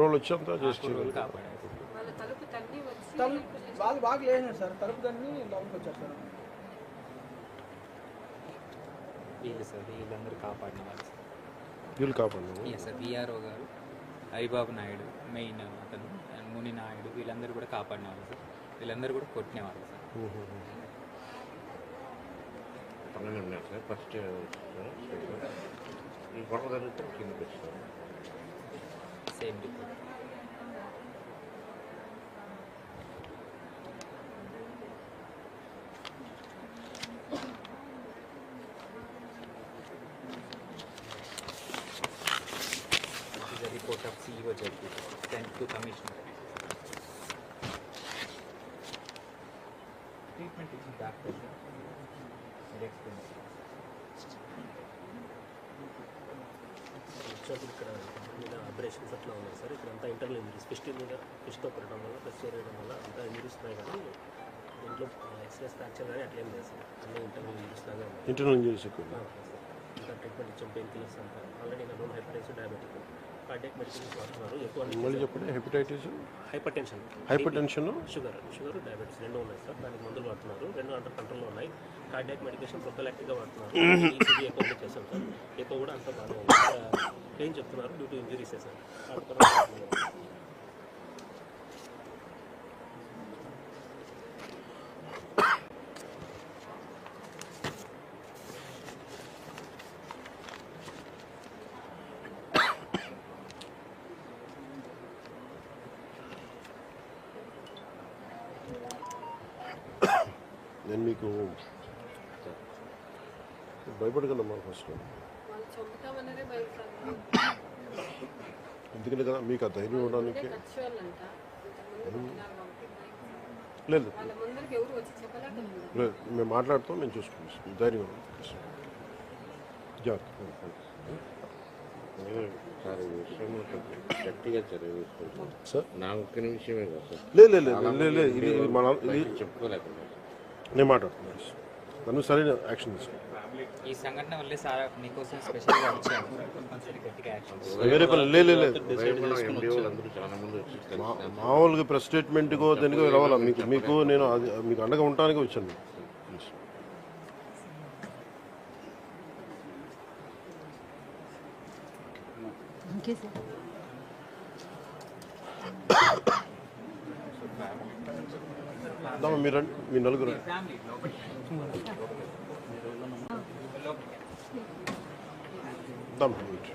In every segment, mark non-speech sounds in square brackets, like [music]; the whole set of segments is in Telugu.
రోజులు కాపాడారు వాళ్ళ తలుపు తన్ని వచ్చి తలుపు వాళ్ళు బాగా సార్ తలుపు దాన్ని లోపలికి వచ్చారు సార్. వీళ్ళు సార్ వీళ్ళందరూ కాపాడిన వాళ్ళు వీళ్ళు కాపాడు ఎస్ సార్ విఆర్ఓ గారు హరిబాబు నాయుడు మెయిన్ అతను ముని నాయుడు వీళ్ళందరూ కూడా కాపాడిన వాళ్ళు సార్. వీళ్ళందరూ కూడా కొట్టినవాళ్ళు సార్. సార్ ఫస్ట్ ఈ గొడవ కిందకి వచ్చారు same people. This is a report of CEO JP sent to Commissioner. Treatment is back. Next question. వచ్చినప్పుడు ఇక్కడ మీద అబ్రేషన్స్ అట్లా ఉన్నాయి సార్. ఇక్కడ అంతా ఇంటర్నల్ ఇంజరీస్ ఫిస్ట్ మీద ఫిష్తో కొట్టడం వల్ల ప్రెస్ చేయడం వల్ల అంతా ఇంజరీస్ ఉన్నాయి కానీ దీంట్లో ఎక్స్ప్రెస్ ఫ్రాక్చర్ కానీ అట్లేం లేదు సార్. అన్నీ ఇంటర్నల్ ఇంజరీస్ లాగా ఇంటర్నల్ సార్. ఇంకా ట్రీట్మెంట్ ఇచ్చాం పెయిన్ కిల్లర్స్ అంతా. ఆల్రెడీ నా లోన్ హెపటైటిస్ డయాబెటిక్ కార్డియాక్ మెడిసిన్స్ వాడుతున్నారు. ఎక్కువ మళ్ళీ చెప్పండి hepatitis hypertension hypertension sugar sugar diabetes రెండు ఉన్నాయి సార్. దానికి మందులు వాడుతున్నారు. రెండు అండర్ కంట్రోల్లో ఉన్నాయి. కార్డియాక్ మెడికేషన్ ప్రొఫెలాక్టిక్గా వాడుతున్నారు. ఈసీజీ ఎక్కువ చేస్తాం సార్. ఎక్కువ కూడా అంతా బాగానే ఉంది. ఏం చెప్తున్నారు? డ్యూ టు ఇంజరీసే సార్ వాడుతున్నారు. నేను మీకు భయపడగలమ్మా ఫస్ట్ ఎందుకంటే కదా మీకు ఆ ధైర్యం ఇవ్వడానికి భయం. లేదు. లేదు మేము మాట్లాడుతాం మేము చూసుకుంటాం. ధైర్యం నేను తీసుకుంటాను మాట్లాడుతున్నాను నన్ను సరైన యాక్షన్ తీసుకోండి. ఈ సంఘటన వల్లే సార్ మీకోసం స్పెషల్గా వచ్చాము మామూలుగా ప్రెస్ స్టేట్మెంట్కో దేనికో రావాలా? మీకు మీకు నేను అది మీకు అండగా ఉండటానికి వచ్చాను. ఓకే సార్ [coughs] మీరు మీ నలుగురు రండి.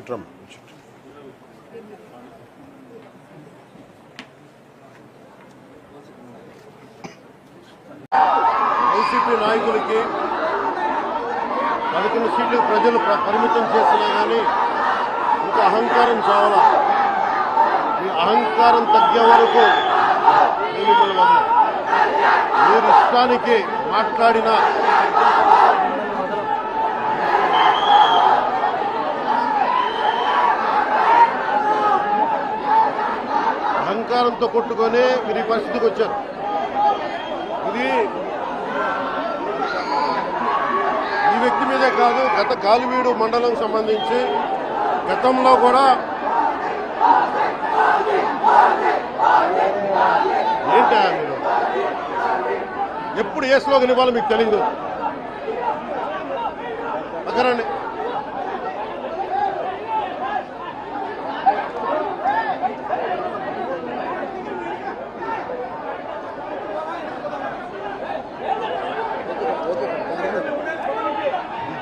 ఫ్యామిలీ వైసీపీ నాయకులకి పదకొండు సీట్లు ప్రజలు పరిమితం చేసినా కానీ ఇంకా అహంకారం చావాలా. ఈ అహంకారం తగ్గే వరకు నేను మిమ్మల్ని మీరు ఇష్టానికి మాట్లాడిన అహంకారంతో కొట్టుకొని మీరు ఈ పరిస్థితికి వచ్చారు. ఇది ఈ వ్యక్తి మీదే కాదు గత కాలివీడు మండలం సంబంధించి గతంలో కూడా ఏంటా మీరు? ఎప్పుడు ఏ స్లోగన్ ఇవ్వాలో మీకు తెలియదు అక్కరండి ఈ